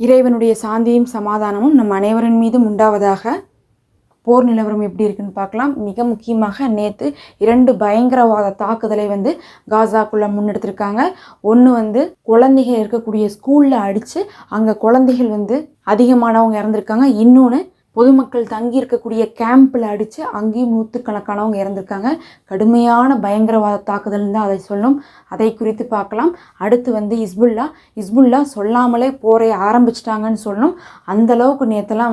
இறைவனுடைய சாந்தியும் சமாதானமும் நம் அனைவரின் மீதும் உண்டாவதாக போர் நிலவரம் எப்படி இருக்குன்னு பார்க்கலாம். மிக முக்கியமாக நேற்று இரண்டு பயங்கரவாத தாக்குதலை வந்து காசாக்குள்ளே முன்னெடுத்திருக்காங்க. ஒன்று வந்து குழந்தைகள் இருக்கக்கூடிய ஸ்கூலில் அடித்து அங்கே குழந்தைகள் வந்து அதிகமானவங்க இறந்துருக்காங்க. இன்னொன்று பொதுமக்கள் தங்கி இருக்கக்கூடிய கேம்பில் அடித்து அங்கேயும் நூற்றுக்கணக்கானவங்க இறந்துருக்காங்க. கடுமையான பயங்கரவாத தாக்குதல் தான் அதை சொல்லும். அதை குறித்து பார்க்கலாம். அடுத்து வந்து இஸ்புல்லா இஸ்புல்லா சொல்லாமலே போரை ஆரம்பிச்சிட்டாங்கன்னு சொல்லணும் அந்த அளவுக்கு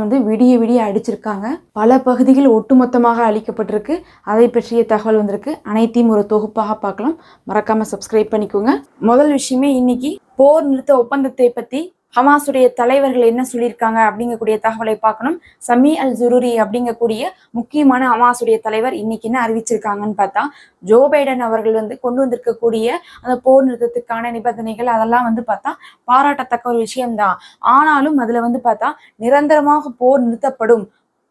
வந்து விடிய விடிய அடிச்சிருக்காங்க. பல பகுதிகள் ஒட்டுமொத்தமாக அழிக்கப்பட்டிருக்கு. அதை பற்றிய தகவல் வந்திருக்கு. அனைத்தையும் ஒரு தொகுப்பாக பார்க்கலாம். மறக்காமல் சப்ஸ்கிரைப் பண்ணிக்கோங்க. முதல் விஷயமே இன்றைக்கி போர் நிறுத்த ஒப்பந்தத்தை பற்றி ஹமாஸுடைய தலைவர்கள் என்ன சொல்லியிருக்காங்க அப்படிங்கக்கூடிய தகவலை பார்க்கணும். சமி அல் ஜுருரி அப்படிங்கக்கூடிய முக்கியமான ஹமாஸுடைய தலைவர் இன்னைக்கு என்ன அறிவிச்சிருக்காங்கன்னு பார்த்தா ஜோ பைடன் அவர்கள் வந்து கொண்டு வந்திருக்கக்கூடிய அந்த போர் நிறுத்தத்துக்கான நிபந்தனைகள் அதெல்லாம் வந்து பார்த்தா பாராட்டத்தக்க ஒரு விஷயம்தான். ஆனாலும் அதுல வந்து பார்த்தா நிரந்தரமாக போர் நிறுத்தப்படும்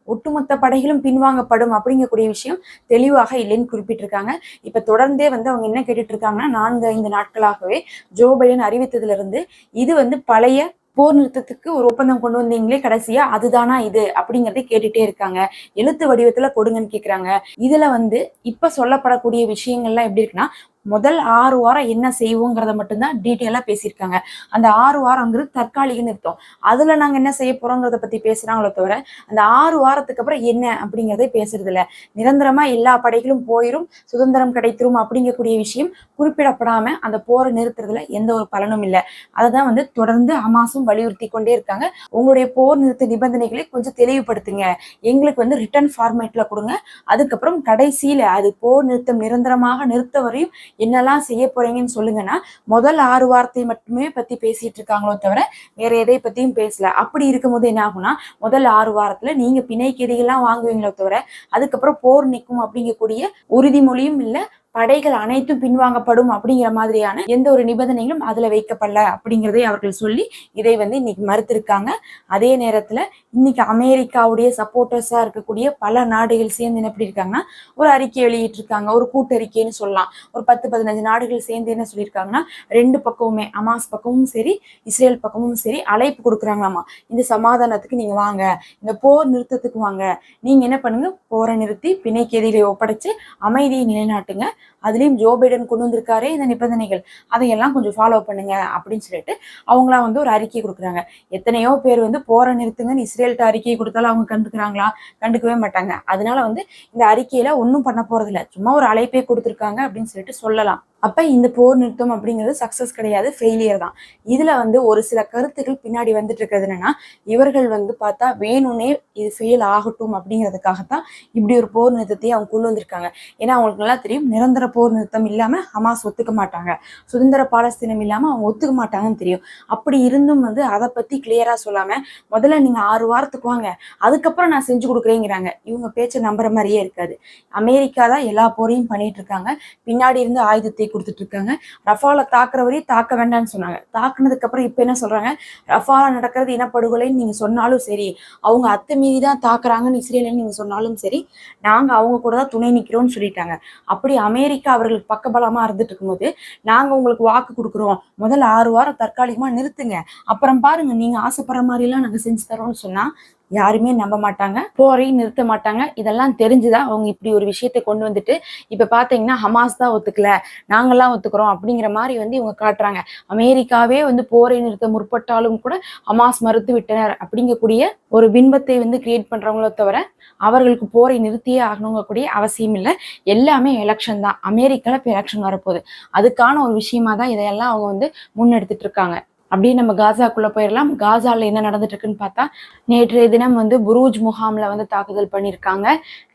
ஒட்டுமொத்த படைகளும் பின்வாங்கப்படும் அப்படிங்கக்கூடிய விஷயம் தெளிவாக இல்லைன்னு குறிப்பிட்டிருக்காங்க. இப்ப தொடர்ந்தே வந்து அவங்க என்ன கேட்டுட்டு இருக்காங்கன்னா நான்கு ஐந்து நாட்களாகவே ஜோ பைடன் அறிவித்ததுல இருந்து இது வந்து பழைய போர் நிறுத்தத்துக்கு ஒரு ஒப்பந்தம் கொண்டு வந்தீங்களே கடைசியா அதுதானா இது அப்படிங்கறத கேட்டுட்டே இருக்காங்க. எழுத்து வடிவத்துல கொடுங்கன்னு கேக்குறாங்க. இதுல வந்து இப்ப சொல்லப்படக்கூடிய விஷயங்கள்லாம் எப்படி இருக்குன்னா முதல் ஆறு வாரம் என்ன செய்வோங்கிறத மட்டும்தான் டீட்டெயிலாக பேசியிருக்காங்க. அந்த ஆறு வாரங்கிறது தற்காலிக நிறுத்தம். அதில் நாங்கள் என்ன செய்ய போகிறோங்கிறத பற்றி பேசுகிறாங்களோ தவிர அந்த ஆறு வாரத்துக்கு அப்புறம் என்ன அப்படிங்கிறதே பேசுறது இல்லை. நிரந்தரமாக எல்லா படைகளும் போயிரும் சுதந்திரம் கிடைத்திரும் அப்படிங்கக்கூடிய விஷயம் குறிப்பிடப்படாமல் அந்த போரை நிறுத்துறதுல எந்த ஒரு பலனும் இல்லை. அதை தான் வந்து தொடர்ந்து அமாசும் வலியுறுத்தி கொண்டே இருக்காங்க. உங்களுடைய போர் நிறுத்த நிபந்தனைகளை கொஞ்சம் தெளிவுபடுத்துங்க. எங்களுக்கு வந்து ரிட்டர்ன் ஃபார்மேட்டில் கொடுங்க. அதுக்கப்புறம் கடைசியில் அது போர் நிறுத்தம் நிரந்தரமாக நிறுத்த வரையும் என்னெல்லாம் செய்ய போறீங்கன்னு சொல்லுங்கன்னா முதல் ஆறு வார்த்தை மட்டுமே பத்தி பேசிட்டு இருக்காங்களோ தவிர வேற எதை பத்தியும் பேசல. அப்படி இருக்கும்போது என்ன ஆகும்னா முதல் ஆறு வாரத்துல நீங்க பிணை கைதிகள்லாம் வாங்குவீங்களோ தவிர அதுக்கப்புறம் போர் நிற்கும் அப்படிங்கக்கூடிய உறுதிமொழியும் இல்லை படைகள் அனைத்தும் பின்வாங்கப்படும் அப்படிங்கிற மாதிரியான எந்த ஒரு நிபந்தனைகளும் அதுல வைக்கப்படல அப்படிங்கிறதை அவர்கள் சொல்லி இதை வந்து இன்னைக்கு மறுத்திருக்காங்க. அதே நேரத்துல இன்னைக்கு அமெரிக்காவுடைய சப்போர்ட்டர்ஸா இருக்கக்கூடிய பல நாடுகள் சேர்ந்து என்ன எப்படி இருக்காங்கன்னா ஒரு அறிக்கை வெளியிட்டிருக்காங்க. ஒரு கூட்டறிக்கைன்னு சொல்லலாம். ஒரு பத்து பதினஞ்சு நாடுகள் சேர்ந்து என்ன சொல்லியிருக்காங்கன்னா ரெண்டு பக்கமுமே அமாஸ் பக்கமும் சரி இஸ்ரேல் பக்கமும் சரி அழைப்பு கொடுக்குறாங்களாமா. இந்த சமாதானத்துக்கு நீங்க வாங்க. இந்த போர் நிறுத்தத்துக்கு வாங்க. நீங்க என்ன பண்ணுங்க? போரை நிறுத்தி பிணைக்கெதிரை ஒப்படைச்சு அமைதியை நிலைநாட்டுங்க. அதுலயும் ஜோ பைடன் கொண்டு வந்திருக்காரே இந்த நிபந்தனைகள். அதையெல்லாம் கொஞ்சம் ஃபாலோ பண்ணுங்க அப்படின்னு சொல்லிட்டு அவங்களா வந்து ஒரு அறிக்கை கொடுக்குறாங்க. எத்தனையோ பேர் வந்து போற நிறுத்துங்கன்னு இஸ்ரேல்கிட்ட அறிக்கை கொடுத்தாலும் அவங்க கண்டுக்கிறாங்களா? கண்டுக்கவே மாட்டாங்க. அதனால வந்து இந்த அறிக்கையில ஒன்றும் பண்ண போறது இல்ல சும்மா ஒரு அழைப்பே கொடுத்துருக்காங்க அப்படின்னு சொல்லிட்டு சொல்லலாம். அப்போ இந்த போர் நிறுத்தம் அப்படிங்கிறது சக்ஸஸ் கிடையாது ஃபெயிலியர் தான். இதில் வந்து ஒரு சில கருத்துக்கள் பின்னாடி வந்துட்டு இருக்கிறது என்னன்னா இவர்கள் வந்து பார்த்தா வேணும்னே இது ஃபெயில் ஆகட்டும் அப்படிங்கிறதுக்காகத்தான் இப்படி ஒரு போர் நிறுத்தத்தை அவங்க கொண்டு வந்திருக்காங்க. ஏன்னா அவங்களுக்கு நல்லா தெரியும் நிரந்தர போர் நிறுத்தம் இல்லாமல் ஹமாஸ் ஒத்துக்க மாட்டாங்க. சுதந்திர பாலஸ்தீனம் இல்லாமல் அவங்க ஒத்துக்க மாட்டாங்கன்னு தெரியும். அப்படி இருந்தும் வந்து அதை பற்றி கிளியராக சொல்லாமல் முதல்ல நீங்கள் ஆறு வாரத்துக்கு வாங்க அதுக்கப்புறம் நான் செஞ்சு கொடுக்குறேங்கிறாங்க. இவங்க பேச்சை நம்புற மாதிரியே இருக்காது. அமெரிக்கா தான் எல்லா போரையும் பண்ணிட்டு இருக்காங்க. பின்னாடி இருந்து ஆயுதத்தை கொடுத்துட்டு இருக்காங்க ரஃபால தாக்குற வரையும் தாக்க வேண்டாம்னு சொன்னாங்க. தாக்குனதுக்கு அப்புறம் இப்ப என்ன சொல்றாங்க? ரஃபால நடக்கிறது இனப்படுகொலைன்னு நீங்க சொன்னாலும் சரி அவங்க அத்தை மீறி தான் தாக்குறாங்கன்னு இஸ்ரேலன்னு நீங்க சொன்னாலும் சரி நாங்க அவங்க கூட தான் துணை நிக்கிறோம்னு சொல்லிட்டாங்க. அப்படி அமெரிக்கா அவர்களுக்கு பக்கபலமா இருந்துட்டு இருக்கும்போது நாங்க உங்களுக்கு வாக்கு கொடுக்குறோம். முதல்ல ஆறு வாரம் தற்காலிகமா நிறுத்துங்க. அப்புறம் பாருங்க நீங்க ஆசைப்படுற மாதிரி எல்லாம் நாங்க செஞ்சு தரோம்னு சொன்னா யாருமே நம்ப மாட்டாங்க போரையும் நிறுத்த மாட்டாங்க. இதெல்லாம் தெரிஞ்சுதான் அவங்க இப்படி ஒரு விஷயத்தை கொண்டு வந்துட்டு இப்ப பாத்தீங்கன்னா ஹமாஸ் தான் ஒத்துக்கல நாங்கெல்லாம் ஒத்துக்கிறோம் அப்படிங்கிற மாதிரி வந்து இவங்க காட்டுறாங்க. அமெரிக்காவே வந்து போரை நிறுத்த முற்பட்டாலும் கூட ஹமாஸ் மறுத்து விட்டனர் அப்படிங்கக்கூடிய ஒரு பின்பத்தை வந்து கிரியேட் பண்ணுறவங்களோ தவிர அவர்களுக்கு போரை நிறுத்தியே ஆகணுங்கக்கூடிய அவசியம் இல்லை. எல்லாமே எலெக்ஷன் தான். அமெரிக்கால இப்போ எலெக்ஷன் வரப்போகுது. அதுக்கான ஒரு விஷயமா தான் இதையெல்லாம் அவங்க வந்து முன்னெடுத்துட்டு இருக்காங்க. அப்படியே நம்ம காசாக்குள்ள போயிடலாம் காசால என்ன நடந்துட்டு இருக்குன்னு பார்த்தா நேற்றைய தினம் வந்து புரூஜ் முகாம்ல வந்து தாக்குதல் பண்ணியிருக்காங்க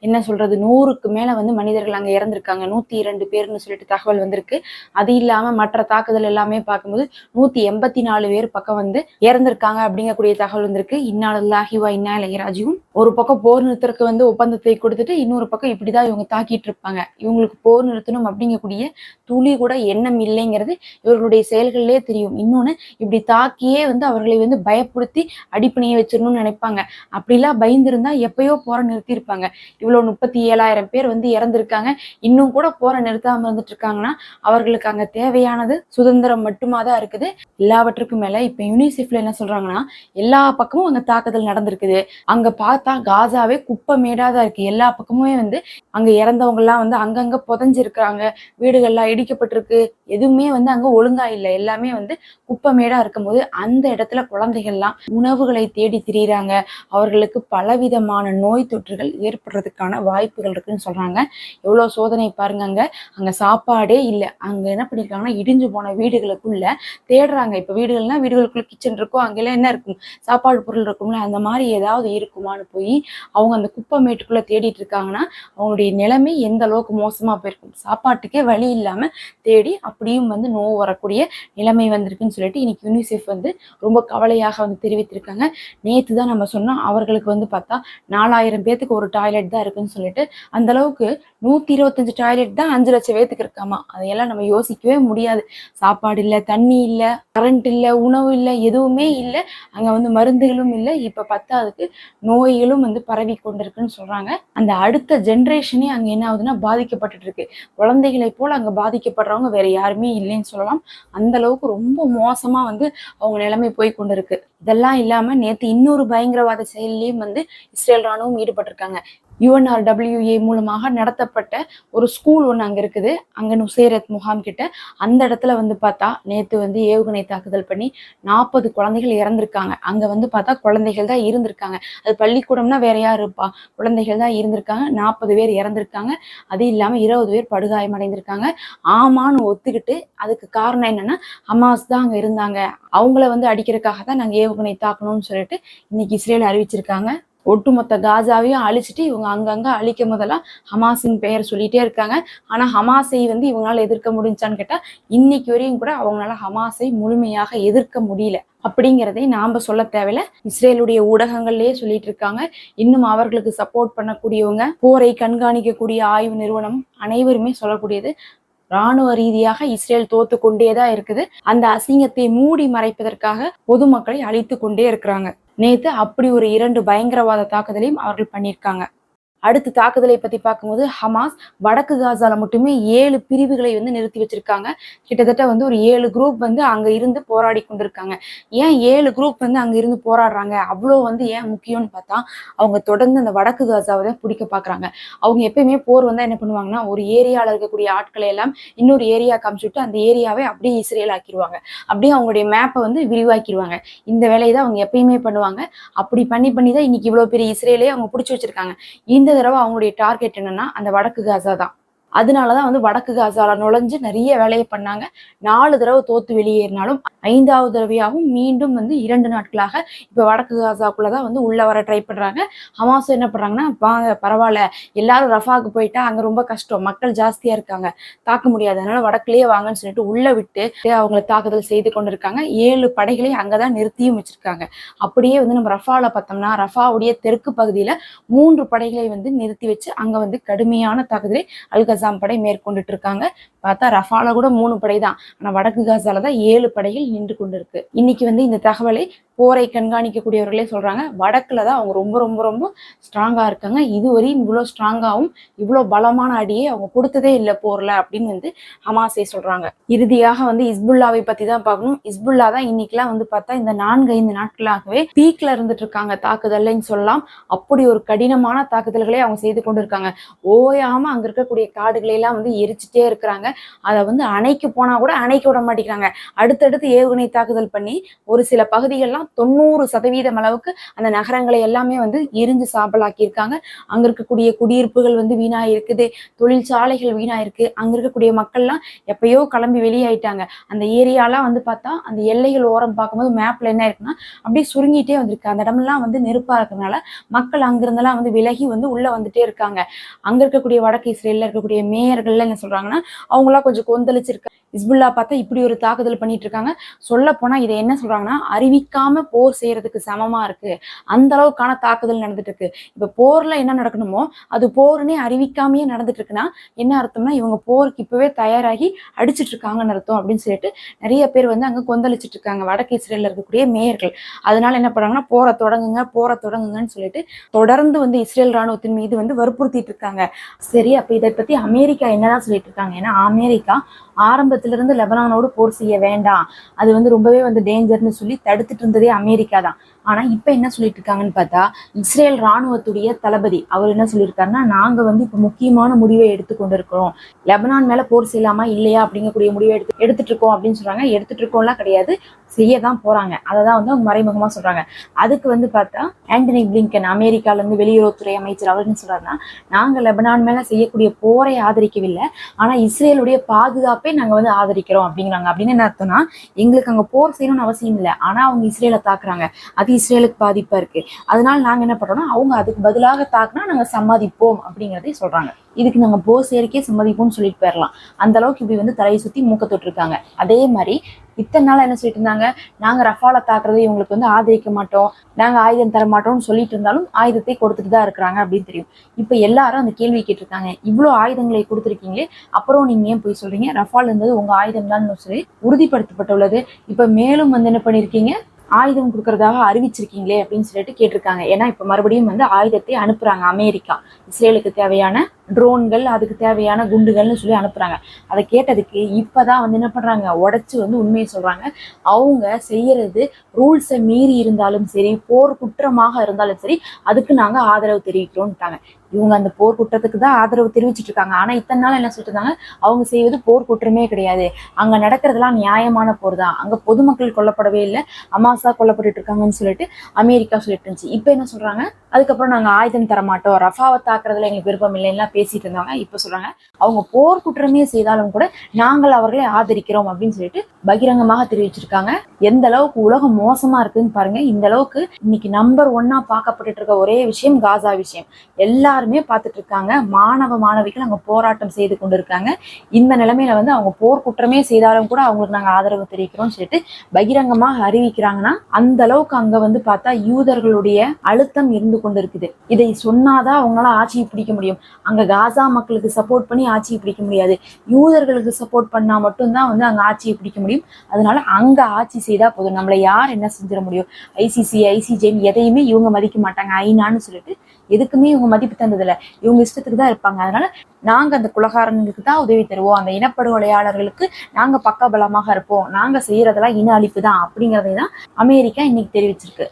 என்ன சொல்றது நூறுக்கு மேல வந்து மனிதர்கள் அங்க இறந்திருக்காங்க. நூத்தி இரண்டு பேர்னு சொல்லிட்டு தகவல் வந்திருக்கு. அது இல்லாம மற்ற தாக்குதல் எல்லாமே பார்க்கும்போது நூத்தி எண்பத்தி நாலு பேர் பக்கம் வந்து இறந்திருக்காங்க அப்படிங்கக்கூடிய தகவல் வந்திருக்கு. இன்னாலல்லாஹி இன்னா இளையராஜுவும் ஒரு பக்கம் போர் நிறுத்தறதுக்கு வந்து ஒப்பந்தத்தை கொடுத்துட்டு இன்னொரு பக்கம் இப்படிதான் இவங்க தாக்கிட்டு இருப்பாங்க. இவங்களுக்கு போர் நிறுத்தணும் அப்படிங்கக்கூடிய துளி கூட எண்ணம் இல்லைங்கிறது இவர்களுடைய செயல்களிலே தெரியும். இன்னொன்னு இப்படி தாக்கியே வந்து அவர்களை வந்து பயப்படுத்தி அடிப்பணியை வச்சிடணும்னு நினைப்பாங்க. அப்படிலாம் பயந்துருந்தா எப்பயோ போற நிறுத்தியிருப்பாங்க. இவ்வளவு முப்பத்தி ஏழாயிரம் பேர் வந்து இறந்துருக்காங்க. இன்னும் கூட போற நிறுத்தாம இருந்துட்டு இருக்காங்கன்னா அவர்களுக்கு அங்க தேவையானது சுதந்திரம் மட்டுமா தான் இருக்குது. எல்லாவற்றுக்கும் மேல இப்ப யூனிசெஃப்ல என்ன சொல்றாங்கன்னா எல்லா பக்கமும் அந்த தாக்குதல் நடந்திருக்குது. அங்க பார்த்தா காசாவே குப்பை மேடாதான் இருக்கு. எல்லா பக்கமுமே வந்து அங்க இறந்தவங்க எல்லாம் வந்து அங்கங்க புதஞ்சிருக்கிறாங்க. வீடுகள்லாம் இடிக்கப்பட்டிருக்கு. எதுவுமே வந்து அங்க ஒழுங்கா இல்லை. எல்லாமே வந்து குப்பை மேடா இருக்கும்போது அந்த இடத்துல குழந்தைகள்லாம் உணவுகளை தேடி திரியிறாங்க. அவர்களுக்கு பலவிதமான நோய் தொற்றுகள் ஏற்படுறதுக்கான வாய்ப்புகள் இருக்குன்னு சொல்றாங்க. எவ்வளவு சோதனை பாருங்க அங்க அங்க சாப்பாடே இல்லை. அங்க என்ன பண்ணிருக்காங்கன்னா இடிஞ்சு போன வீடுகளுக்குள்ள தேடுறாங்க. இப்ப வீடுகள்னா வீடுகளுக்குள்ள கிச்சன் இருக்கும் அங்கெல்லாம் என்ன இருக்கும்? சாப்பாடு பொருள் இருக்கும்ல. அந்த மாதிரி ஏதாவது இருக்குமான்னு போய் அவங்க அந்த குப்பை மேட்டுக்குள்ள தேடிட்டு இருக்காங்கன்னா அவங்களுடைய நிலைமை எந்த அளவுக்கு மோசமா போயிருக்கும்? சாப்பாட்டுக்கே வழி இல்லாம தேடி அப்படியும் வந்து நோவு வரக்கூடிய நிலைமை வந்திருக்குன்னு சொல்லிட்டு இன்னைக்கு யூனிசெஃப் வந்து ரொம்ப கவலையாக வந்து தெரிவித்திருக்காங்க. நேற்று தான் நம்ம சொன்னோம் அவர்களுக்கு வந்து பார்த்தா நாலாயிரம் பேத்துக்கு ஒரு டாய்லெட் தான் இருக்குன்னு சொல்லிட்டு அந்த அளவுக்கு நூத்தி இருபத்தஞ்சு டாய்லெட் தான் அஞ்சு லட்சம் பேத்துக்கு இருக்காமா? அதையெல்லாம் நம்ம யோசிக்கவே முடியாது. சாப்பாடு இல்லை தண்ணி இல்லை கரண்ட் இல்லை உணவு இல்லை எதுவுமே இல்லை. அங்கே வந்து மருந்துகளும் இல்லை. இப்போ பத்தாவதுக்கு நோய்களும் வந்து பரவி கொண்டிருக்குன்னு சொல்றாங்க. அந்த அடுத்த ஜென்ரேஷனே அங்கே என்ன ஆகுதுன்னா பாதிக்கப்பட்டுட்டு இருக்கு. குழந்தைகளை போல அங்கே பாதிக்கப்படுறவங்க வேற யாருமே இல்லைன்னு சொல்லலாம். அந்த அளவுக்கு ரொம்ப மோசமா வந்து அவங்க நிலைமை போய் கொண்டிருக்கு. இதெல்லாம் இல்லாம நேத்து இன்னொரு பயங்கரவாத செயலிலையும் வந்து இஸ்ரேல் ராணுவம் ஈடுபட்டிருக்காங்க. யுஎன்ஆர்டபிள்யூஏ மூலமாக நடத்தப்பட்ட ஒரு ஸ்கூல் ஒன்று அங்கே இருக்குது. அங்கே நுசேரத் முகாம் கிட்ட. அந்த இடத்துல வந்து பார்த்தா நேற்று வந்து ஏவுகணை தாக்குதல் பண்ணி நாற்பது குழந்தைகள் இறந்திருக்காங்க. அங்கே வந்து பார்த்தா குழந்தைகள் தான் இருந்திருக்காங்க. அது பள்ளிக்கூடம்னா வேற யார் இருப்பா? குழந்தைகள் தான் இருந்திருக்காங்க. நாற்பது பேர் இறந்திருக்காங்க. அது இல்லாமல் இருபது பேர் படுகாயம் அடைந்திருக்காங்க. ஆமான்னு ஒத்துக்கிட்டு அதுக்கு காரணம் என்னன்னா ஹமாஸ் தான் அங்கே இருந்தாங்க. அவங்கள வந்து அடிக்கிறதுக்காக தான் நாங்கள் ஏவுகணை தாக்கணும்னு சொல்லிட்டு இன்னைக்கு இஸ்ரேல் அறிவிச்சிருக்காங்க. ஒட்டுமொத்த காசாவையும் அழிச்சிட்டு இவங்க அங்கங்க அழிக்கும் போதெல்லாம் ஹமாஸின் பெயர் சொல்லிட்டே இருக்காங்க. ஆனா ஹமாஸை வந்து இவங்களால எதிர்க்க முடிஞ்சான்னு கேட்டா இன்னைக்கு வரையும் கூட அவங்களால ஹமாஸை முழுமையாக எதிர்க்க முடியல. அப்படிங்கிறதை நாம சொல்ல தேவையில்ல. இஸ்ரேலுடைய ஊடகங்கள்லயே சொல்லிட்டு இருக்காங்க. இன்னும் அவர்களுக்கு சப்போர்ட் பண்ணக்கூடியவங்க போரை கண்காணிக்கக்கூடிய ஆய்வு நிறுவனம் அனைவருமே சொல்லக்கூடியது. ராணுவ ரீதியாக இஸ்ரேல் தோத்து கொண்டேதான் இருக்குது. அந்த அசிங்கத்தை மூடி மறைப்பதற்காக பொதுமக்களை அழித்து கொண்டே இருக்கிறாங்க. நேத்து அப்படி ஒரு இரண்டு பயங்கரவாத தாக்குதலையும் அவர்கள் பண்ணியிருக்காங்க. அடுத்த தாக்குதலை பத்தி பார்க்கும்போது ஹமாஸ் வடக்கு காசால மட்டுமே ஏழு பிரிவுகளை வந்து நிறுத்தி வச்சிருக்காங்க. கிட்டத்தட்ட வந்து ஒரு ஏழு குரூப் வந்து அங்க இருந்து போராடி கொண்டிருக்காங்க. ஏன் ஏழு குரூப் வந்து அங்க இருந்து போராடுறாங்க? அவ்வளோ வந்து ஏன் முக்கியம்னு பார்த்தா அவங்க தொடர்ந்து அந்த வடக்கு காசாவை தான் பிடிக்க பாக்குறாங்க அவங்க எப்பயுமே போர் வந்தா என்ன பண்ணுவாங்கன்னா ஒரு ஏரியால இருக்கக்கூடிய ஆட்களை எல்லாம் இன்னொரு ஏரியா காமிச்சுட்டு அந்த ஏரியாவை அப்படியே இஸ்ரேல் ஆக்கிடுவாங்க அப்படியே அவங்களுடைய மேப்பை வந்து விரிவாக்கிடுவாங்க இந்த வேலையை தான் அவங்க எப்பயுமே பண்ணுவாங்க. அப்படி பண்ணி பண்ணி தான் இன்னைக்கு இவ்வளவு பெரிய இஸ்ரேலே அவங்க பிடிச்சி வச்சிருக்காங்க. இந்த தடவை அவங்களுடைய டார்கெட் என்னன்னா அந்த வடக்கு காசா தான் அதனாலதான் வந்து வடக்கு காசால நுழைஞ்சு நிறைய வேலையை பண்ணாங்க. நாலு தடவை தோத்து வெளியேறினாலும் ஐந்தாவது தடவையாகவும் மீண்டும் வந்து இரண்டு நாட்களாக இப்ப வடக்கு காசாக்குள்ளதான் வந்து உள்ள வர ட்ரை பண்றாங்க. ஹமாஸ் என்ன பண்றாங்கன்னா வாங்க பரவாயில்ல எல்லாரும் ரஃபாக்கு போயிட்டா அங்க ரொம்ப கஷ்டம். மக்கள் ஜாஸ்தியா இருக்காங்க. தாக்க முடியாது. அதனால வடக்குலயே வாங்கன்னு சொல்லிட்டு உள்ள விட்டு அவங்களை தாக்குதல் செய்து கொண்டிருக்காங்க. ஏழு படைகளை அங்கதான் நிறுத்தியும் வச்சிருக்காங்க. அப்படியே வந்து நம்ம ரஃபால பார்த்தோம்னா ரஃபாவுடைய தெற்கு பகுதியில மூன்று படைகளை வந்து நிறுத்தி வச்சு அங்க வந்து கடுமையான தாக்குதலை அல்கஸ் கசாம் படை மேற்கொண்டுட்டு இருக்காங்க பார்த்தா ரஃபால கூட மூணு படை தான். ஆனா வடக்கு காசால தான் ஏழு படைகள் நின்று கொண்டிருக்கு. இன்னைக்கு வந்து இந்த தகவலை போரை கண்காணிக்கக்கூடியவர்களே சொல்றாங்க. வடக்குல தான் அவங்க ரொம்ப ரொம்ப ரொம்ப ஸ்ட்ராங்கா இருக்காங்க. இதுவரையும் இவ்வளோ ஸ்ட்ராங்காகவும் இவ்வளோ பலமான அடியை அவங்க கொடுத்ததே இல்லை போர்ல அப்படின்னு வந்து ஹமாசே சொல்றாங்க. இறுதியாக வந்து இஸ்புல்லாவை பத்தி தான் பார்க்கணும். இஸ்புல்லா தான் இன்னைக்கெல்லாம் வந்து பார்த்தா இந்த நான்கு ஐந்து நாட்களாகவே பீக்ல இருந்துட்டு இருக்காங்க தாக்குதல்லைன்னு சொல்லலாம். அப்படி ஒரு கடினமான தாக்குதல்களை அவங்க செய்து கொண்டு இருக்காங்க ஓயாம அங்க இருக்கக்கூடிய கால எல்லாம் வந்து எரிச்சுட்டே இருக்கிறாங்க. அதை வந்து அணைக்கு போனா கூட அணைக்க விட மாட்டேங்கிறாங்க. அடுத்தடுத்து ஏவுகணை தாக்குதல் பண்ணி ஒரு சில பகுதிகள்லாம் தொண்ணூறு சதவீதம் அளவுக்கு அந்த நகரங்களை எல்லாமே வந்து எரிஞ்சு சாம்பலாக்கி அங்கே அங்க இருக்கக்கூடிய குடியிருப்புகள் வந்து வீணா இருக்குது தொழிற்சாலைகள் வீணா இருக்கு அங்க இருக்கக்கூடிய மக்கள்லாம் எப்பயோ கிளம்பி வெளியாயிட்டாங்க. அந்த ஏரியாலாம் வந்து பார்த்தா அந்த எல்லைகள் ஓரம் பார்க்கும்போது மேப்ல என்ன இருக்குன்னா அப்படியே சுருங்கிட்டே வந்திருக்கு. அந்த இடமெல்லாம் வந்து நெருப்பா இருக்கிறதுனால மக்கள் அங்கிருந்தெல்லாம் வந்து விலகி வந்து உள்ள வந்துட்டே இருக்காங்க. அங்க இருக்கக்கூடிய வடக்கு இஸ்ரேல்ல இருக்கக்கூடிய மேயர்கள்லாம் என்ன சொல்றாங்கன்னா அவங்களாம் கொஞ்சம் கொந்தளிச்சிருக்க இஸ்புல்லா பார்த்தா இப்படி ஒரு தாக்குதல் பண்ணிட்டு இருக்காங்க சொல்ல போனா இதை என்ன சொல்றாங்கன்னா அறிவிக்காம போர் செய்யறதுக்கு சமமா இருக்கு. அந்த அளவுக்கான தாக்குதல் நடந்துட்டு இருக்கு இப்ப போர்ல என்ன நடக்கணுமோ அது போர்னே அறிவிக்காமயே நடந்துட்டு இருக்குன்னா என்ன அர்த்தம்னா இவங்க போருக்கு இப்பவே தயாராகி அடிச்சிட்டு இருக்காங்கன்னு அர்த்தம் அப்படின்னு சொல்லிட்டு நிறைய பேர் வந்து அங்க கொந்தளிச்சிட்டு இருக்காங்க வடக்கு இஸ்ரேல்ல இருக்கக்கூடிய மேயர்கள். அதனால என்ன பண்றாங்கன்னா போரை தொடங்குங்க போரை தொடங்குங்கன்னு சொல்லிட்டு தொடர்ந்து வந்து இஸ்ரேல் ராணுவத்தின் மீது வந்து வற்புறுத்திட்டு இருக்காங்க சரி அப்ப இதை பத்தி அமெரிக்கா என்னதான் சொல்லிட்டு இருக்காங்க ஏன்னா அமெரிக்கா ஆரம்ப இருந்து லெபனானோடு போர் செய்ய வேண்டாம். அது வந்து ரொம்பவே வந்து டேஞ்சர்னு சொல்லி தடுத்துட்டு இருந்ததே அமெரிக்கா தான். ஆனா இப்ப என்ன சொல்லிட்டு இருக்காங்கன்னு பார்த்தா இஸ்ரேல் ராணுவத்துடைய தளபதி அவர் என்ன சொல்லியிருக்காருன்னா நாங்க வந்து இப்ப முக்கியமான முடிவை எடுத்து கொண்டிருக்கிறோம். லெபனான் மேல போர் செய்யலாமா இல்லையா அப்படிங்கக்கூடிய முடிவை எடுத்து எடுத்துட்டு இருக்கோம் அப்படின்னு சொல்றாங்க. எடுத்துட்டு இருக்கோம்லாம் கிடையாது செய்ய தான் போறாங்க. அதை தான் வந்து அவங்க மறைமுகமா சொல்றாங்க. அதுக்கு வந்து பார்த்தா ஆண்டனி பிளிங்கன் அமெரிக்கால இருந்து வெளியுறவுத்துறை அமைச்சர் அவர் என்ன சொல்றாருன்னா நாங்க லெபனான் மேல செய்யக்கூடிய போரை ஆதரிக்கவில்லை ஆனா இஸ்ரேலுடைய பாதுகாப்பை நாங்க வந்து ஆதரிக்கிறோம் அப்படிங்கிறாங்க. அப்படின்னு என்ன அர்த்தம்னா எங்களுக்கு அங்க போர் செய்யணும்னு அவசியம் இல்லை. ஆனா அவங்க இஸ்ரேலை தாக்குறாங்க. அது இஸ்ரேலுக்கு பாதிப்பா இருக்கு. அதனால நாங்கள் என்ன பண்ணுறோம்னா அவங்க அதுக்கு பதிலாக தாக்குனா நாங்கள் சம்மதிப்போம் அப்படிங்கறதை சொல்றாங்க. இதுக்கு நாங்கள் போ செய்யறக்கே சம்மதிப்போம்னு சொல்லிட்டு போயிடலாம் அந்த அளவுக்கு இப்படி வந்து தலையை சுற்றி மூக்க தொட்டிருக்காங்க. அதே மாதிரி இத்தனை நாள் என்ன சொல்லிட்டு இருந்தாங்க? நாங்க ரஃபால தாக்குறதை இவங்களுக்கு வந்து ஆதரிக்க மாட்டோம். நாங்க ஆயுதம் தர மாட்டோம்னு சொல்லிட்டு இருந்தாலும் ஆயுதத்தை கொடுத்துட்டு தான் இருக்கிறாங்க அப்படின்னு தெரியும். இப்போ எல்லாரும் அந்த கேள்வி கேட்டிருக்காங்க. இவ்வளோ ஆயுதங்களை கொடுத்துருக்கீங்களே அப்புறம் நீங்க ஏன் போய் சொல்றீங்க? ரஃபால் இருந்தது உங்கள் ஆயுதம் தான் சொல்லி உறுதிப்படுத்தப்பட்டுள்ளது. இப்போ மேலும் வந்து என்ன பண்ணியிருக்கீங்க ஆயுதம் கொடுக்கறதாக அறிவிச்சிருக்கீங்களே அப்படின்னு சொல்லிட்டு கேட்டிருக்காங்க. ஏன்னா இப்போ மறுபடியும் வந்து ஆயுதத்தை அனுப்புறாங்க அமெரிக்கா. இஸ்ரேலுக்கு தேவையான ட்ரோன்கள் அதுக்கு தேவையான குண்டுகள்னு சொல்லி அனுப்புறாங்க. அதை கேட்டதுக்கு இப்பதான் வந்து என்ன பண்றாங்க? உடச்சி வந்து உண்மையை சொல்றாங்க. அவங்க செய்யறது ரூல்ஸை மீறி இருந்தாலும் சரி போர் குற்றமாக இருந்தாலும் சரி அதுக்கு நாங்க ஆதரவு தெரிவிக்கிறோம்ட்டாங்க இவங்க அந்த போர் குற்றத்துக்கு தான் ஆதரவு தெரிவிச்சிட்டு இருக்காங்க ஆனா இத்தனை நாள் என்ன சொல்லிட்டு இருந்தாங்க அவங்க செய்வது போர் குற்றமே கிடையாது. அங்க நடக்கிறதுலாம் நியாயமான போர் தான். அங்க பொதுமக்கள் கொல்லப்படவே இல்லை. அமாசா கொல்லப்பட்டு இருக்காங்கன்னு சொல்லிட்டு அமெரிக்கா சொல்லிட்டு இருந்துச்சு. இப்ப என்ன சொல்றாங்க? அதுக்கப்புறம் நாங்க ஆயுதம் தரமாட்டோம். ரஃபாவை தாக்குறதுல எங்களுக்கு விருப்பம் இல்லைன்னா பேசிட்டு இருந்தாங்க. இப்ப சொல்றாங்க அவங்க போர் குற்றமே செய்தாலும் கூட நாங்கள் அவர்களை ஆதரிக்கிறோம் அப்படின்னு சொல்லிட்டு பகிரங்கமாக தெரிவிச்சிருக்காங்க. எந்த அளவுக்கு உலகம் மோசமா இருக்குன்னு பாருங்க. இந்த அளவுக்கு இன்னைக்கு நம்பர் ஒன்னா பார்க்கப்பட்டு இருக்க ஒரே விஷயம் காசா விஷயம். எல்லாருமே பார்த்துட்டு இருக்காங்க. மாணவ மாணவிகள் அங்க போராட்டம் செய்து கொண்டு இருக்காங்க இந்த நிலைமையில வந்து அவங்க போர் குற்றமே செய்தாலும் கூட அவங்களுக்கு நாங்க ஆதரவு தெரிவிக்கிறோம்னு சொல்லிட்டு பகிரங்கமாக அறிவிக்கிறாங்கன்னா அந்த அளவுக்கு அங்க வந்து பார்த்தா யூதர்களுடைய அழுத்தம் இருந்து கொண்டு இருக்குது இதை சொன்னாதான் அவங்களால ஆட்சியை பிடிக்க முடியும். அங்க காசா மக்களுக்கு சப்போர்ட் பண்ணி ஆட்சியை பிடிக்க முடியாது. யூதர்களுக்கு சப்போர்ட் பண்ணா மட்டும்தான் வந்து அங்கே ஆட்சியை பிடிக்க முடியும். அதனால அங்க ஆட்சி செய்தா போதும். நம்மளை யார் என்ன செஞ்சிட முடியும்? ஐசிசி ஐசிஜேன்னு எதையுமே இவங்க மதிக்க மாட்டாங்க. ஐநான்னு சொல்லிட்டு எதுக்குமே இவங்க மதிப்பு தந்ததில்ல. இவங்க இஷ்டத்துக்கு தான் இருப்பாங்க. அதனால நாங்க அந்த குலகாரங்களுக்கு தான் உதவி தருவோம். அந்த இனப்படுகொலையாளர்களுக்கு நாங்க பக்கபலமாக இருப்போம். நாங்க செய்யறதெல்லாம் இன அழிப்பு தான் அப்படிங்கறதை தான் அமெரிக்கா இன்னைக்கு தெரிவிச்சிருக்கு.